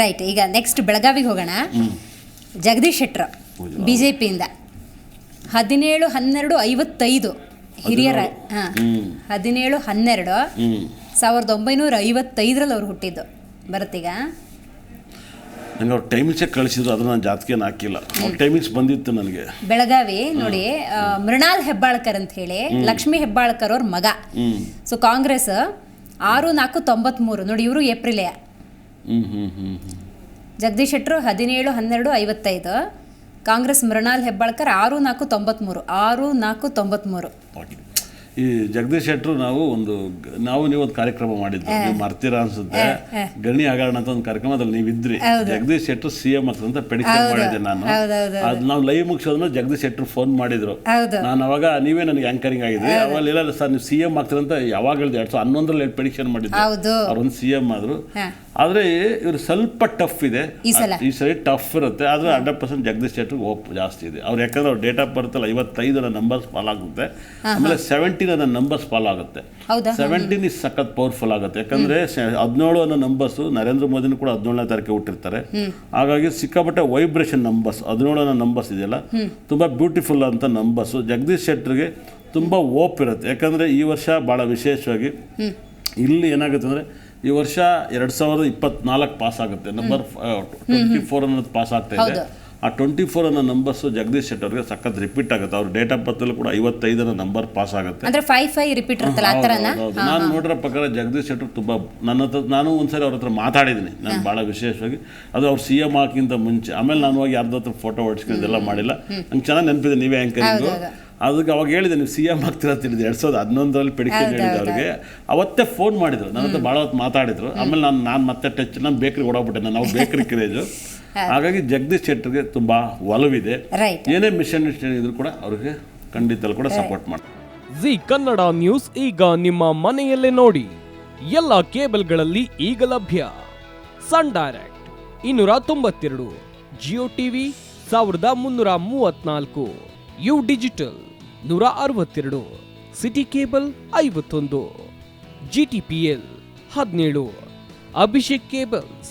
Right ಈಗ next ಬೆಳಗಾವಿಗೆ ಹೋಗೋಣ. ಜಗದೀಶ್ ಶೆಟ್ರ ಬಿ ಜೆ ಪಿಯಿಂದ ಹದಿನೇಳು ಹನ್ನೆರಡು ಐವತ್ತೈದು ಹಿರಿಯರ ಹದಿನೇಳು? ಹನ್ನೆರಡು. ಸಾವಿರದ ಒಂಬೈನೂರ ಐವತ್ತೈದರಲ್ಲಿ ಅವ್ರು ಹುಟ್ಟಿದ್ದು. ಬರುತ್ತೀಗ? ನನಗೆ ಅವ್ರು ಟೈಮಿಂಗ್ಸೇ ಕಳಿಸಿದ್ರು ಅದನ್ನ ನಾನು ಜಾತಕೇನು ಹಾಕಿಲ್ಲ. ಅವ್ರ ಟೈಮಿಂಗ್ಸ್ ಬಂದಿತ್ತು ನನಗೆ. ಬೆಳಗಾವಿ ನೋಡಿ ಮೃಣಾಲ್ ಹೆಬ್ಬಾಳ್ಕರ್ ಅಂತ ಹೇಳಿ ಲಕ್ಷ್ಮಿ ಹೆಬ್ಬಾಳ್ಕರ್ ಅವ್ರ ಮಗ. ಸೊ ಕಾಂಗ್ರೆಸ್ ಆರು ನಾಲ್ಕು ತೊಂಬತ್ಮೂರು ನೋಡಿ ಇವರು ಏಪ್ರಿಲೇ. ಜಗದೀಶ್ ಶೆಟ್ಟರು ಹದಿನೇಳು, ಹನ್ನೆರಡು, ಐವತ್ತೈದು. ಕಾಂಗ್ರೆಸ್ ಮೃಣಾಲ್ ಹೆಬ್ಬಾಳ್ಕರ್ ಆರು, ನಾಲ್ಕು, ತೊಂಬತ್ಮೂರು. ಆರು, ನಾಲ್ಕು, ತೊಂಬತ್ಮೂರು. ಓಕೆ. ಈ ಜಗದೀಶ್ ಶೆಟ್ಟರು ನಾವು ಒಂದು ನಾವು ನೀವು ಒಂದು ಕಾರ್ಯಕ್ರಮ ಮಾಡಿದ್ವಿ ನೀವು ಮರ್ತೀರಾ ಅನ್ಸುತ್ತೆ. ಗಣಿ ಹಗರಣ ಅಂತ ಒಂದು ಕಾರ್ಯಕ್ರಮ ಅದ್ರಲ್ಲಿ ನೀವು ಇದ್ರಿ. ಜಗದೀಶ್ ಶೆಟ್ಟರು ಸಿ ಎಂ ಅಂತ ಪೆಡಿಕ್ಷನ್ ಮಾಡಿದ್ದೆ ನಾನು. ಅದು ನಾವು ಲೈವ್ ಮುಗಿಸೋದ್ರೆ ಜಗದೀಶ್ ಶೆಟ್ಟರು ಫೋನ್ ಮಾಡಿದ್ರು. ನಾನು ಅವಾಗ ನೀವೇ ನನಗೆ ಆಂಕರಿಂಗ್ ಆಗಿದ್ರಿ. ಅವಾಗ ಇಲ್ಲ ಸರ್ ನೀವು ಸಿ ಎಂ ಆಗ್ತೀರಂತ ಯಾವಾಗ ಹೇಳಿದೆ. ಎರಡು ಸಾವಿರ ಹನ್ನೊಂದರಲ್ಲಿ ಪೆಡಿಕ್ಷನ್ ಮಾಡಿದ್ರು ಅವ್ರೊಂದು ಸಿ ಎಂ ಆದ್ರು. ಆದ್ರೆ ಇವರು ಸ್ವಲ್ಪ ಟಫ್ ಇದೆ. ಈ? ಸರಿ ಟಫ್ ಇರುತ್ತೆ. ಆದ್ರೆ ಹಂಡ್ರೆಡ್ ಪರ್ಸೆಂಟ್ ಜಗದೀಶ್ ಶೆಟ್ಟರ್ ಓಪ್ ಜಾಸ್ತಿ ಇದೆ. ಅವ್ರು ಯಾಕಂದ್ರೆ ಅವ್ರ ಡೇಟ್ ಆಫ್ ಬರ್ತಲ್ಲ ಐವತ್ತೈದರ ನಂಬರ್ಸ್ ಫಾಲ್ ಆಗುತ್ತೆ. ಆಮೇಲೆ ಸೆವೆಂಟೀನ್ ಅನ್ನೋ ನಂಬರ್ಸ್ ಫಾಲೋ ಆಗುತ್ತೆ. ಸೆವೆಂಟೀನ್ ಇಸ್ ಸಖತ್ ಪವರ್ಫುಲ್ ಆಗುತ್ತೆ. ಯಾಕಂದ್ರೆ ಹದಿನೇಳು ಅನ್ನೋ ನಂಬರ್ಸ್ ನರೇಂದ್ರ ಮೋದಿನೂ ಕೂಡ ಹದಿನೇಳನೇ ತಾರೀಕು ಹುಟ್ಟಿರ್ತಾರೆ. ಹಾಗಾಗಿ ಸಿಕ್ಕಾಪಟ್ಟೆ ವೈಬ್ರೇಷನ್ ನಂಬರ್ಸ್ ಹದಿನೇಳು ಅನ್ನೋ ನಂಬರ್ಸ್ ಇದೆಯಲ್ಲ? ತುಂಬಾ ಬ್ಯೂಟಿಫುಲ್ ಅಂತ ನಂಬರ್ಸ್ ಜಗದೀಶ್ ಶೆಟ್ಟರ್ಗೆ ತುಂಬಾ ಓಪ್ ಇರುತ್ತೆ. ಯಾಕಂದ್ರೆ ಈ ವರ್ಷ ಭಾಳ ವಿಶೇಷವಾಗಿ ಇಲ್ಲಿ ಏನಾಗುತ್ತೆ ಅಂದ್ರೆ ಈ ವರ್ಷ ಎರಡ್ ಸಾವಿರದ ಇಪ್ಪತ್ನಾಲ್ಕು ಪಾಸ್ ಆಗುತ್ತೆ. ನಂಬರ್ ಟ್ವೆಂಟಿ ಫೋರ್ ಅನ್ನೋದು ಪಾಸ್ ಆಗ್ತಾ ಇದೆ. ಆ ಟ್ವೆಂಟಿ ಫೋರ್ ಅನ್ನೋ ನಂಬರ್ಸ್ ಜಗದೀಶ್ ಶೆಟ್ಟರ್ಗೆ ಸಖತ್ ರಿಪೀಟ್ ಆಗುತ್ತೆ. ಅವ್ರ ಡೇಟ್ ಆಫ್ ಬರ್ತಲ್ಲೂ ಕೂಡ ಐವತ್ತೈದರ ನಂಬರ್ ಪಾಸ್ ಆಗುತ್ತೆ. ಅಂದ್ರೆ ಫೈವ್ ಫೈವ್ ರಿಪೀಟ್ ಇರುತ್ತಲ್ಲ ಆ ಥರನ? ನಾನು ನೋಡಿರೋ ಪ್ರಕಾರ ಜಗದೀಶ್ ಶೆಟ್ಟರ್ ತುಂಬ ನನ್ನ ಹತ್ರ ನಾನು ಒಂದ್ಸರಿ ಅವ್ರ ಹತ್ರ ಮಾತಾಡಿದ್ದೀನಿ. ನಾನು ಭಾಳ ವಿಶೇಷವಾಗಿ. ಅದು ಅವ್ರು ಸಿ ಎಂ ಹಾಕಿಂತ ಮುಂಚೆ ಆಮೇಲೆ ನಾನು ಹೋಗಿ ಯಾರ್ದ ಹತ್ರ ಫೋಟೋ ಹೊಡ್ಸ್ಕೊಂಡಿದ್ದೆಲ್ಲ ಮಾಡಿಲ್ಲ. ನಂಗೆ ಚೆನ್ನಾಗಿ ನೆನಪಿದೆ ನೀವೇ ಆ್ಯಂಕರಿಂಗು ಅದಕ್ಕೆ ಅವಾಗ ಹೇಳಿದೆ ನೀವು ಸಿ ಎಂ ಆಗ್ತೀರ ಅಂತ ಹೇಳಿದೆ ಎರಡು ಸಾವಿರದ ಹನ್ನೊಂದರಲ್ಲಿ ಪ್ರಿಡಿಕ್ಷನ್ ಹೇಳಿದೆ ಅವ್ರಿಗೆ. ಅವತ್ತೇ ಫೋನ್ ಮಾಡಿದ್ರು. ನನ್ನ ಹತ್ರ ಭಾಳ ಹೊತ್ತು ಮಾತಾಡಿದ್ರು. ಆಮೇಲೆ ನಾನು ನಾನು ಮತ್ತೆ ಟಚ್ ನಾನು ಬೇಕ್ರಿಗೆ ಓಡೋಗ್ಬಿಟ್ಟೆ. ನಾನು ನಾವು ಬೇಕ್ರಿ ಕ್ರೇಜು ಹಾಗಾಗಿ ಜಗದೀಶ್ ಶೆಟ್ಟರ್ಗೆ ತುಂಬ ಒಲವಿದೆ. ರೈಟ್ ಏನೇ ಮಿಷನ್ ಇದ್ರು ಕೂಡ ಅವ್ರಿಗೆ ಖಂಡಿತಲ್ಲಿ ಕೂಡ ಸಪೋರ್ಟ್ ಮಾಡ್ತಾರೆ. ಜಿ ಕನ್ನಡ ನ್ಯೂಸ್ ಈಗ ನಿಮ್ಮ ಮನೆಯಲ್ಲೇ ನೋಡಿ. ಎಲ್ಲ ಕೇಬಲ್ಗಳಲ್ಲಿ ಈಗ ಲಭ್ಯ. ಸನ್ ಡೈರೆಕ್ಟ್ ಇನ್ನೂರ ತೊಂಬತ್ತೆರಡು ಜಿಯೋ ಟಿವಿ ಸಾವಿರದ ಮುನ್ನೂರ ಮೂವತ್ನಾಲ್ಕು ಯು ಡಿಜಿಟಲ್ ನೂರ ಅರವತ್ತೆರಡು ಸಿಟಿ ಕೇಬಲ್ ಐವತ್ತೊಂದು ಜಿ ಟಿ ಪಿ ಎಲ್ ಹದಿನೇಳು ಅಭಿಷೇಕ್ ಕೇಬಲ್ಸ್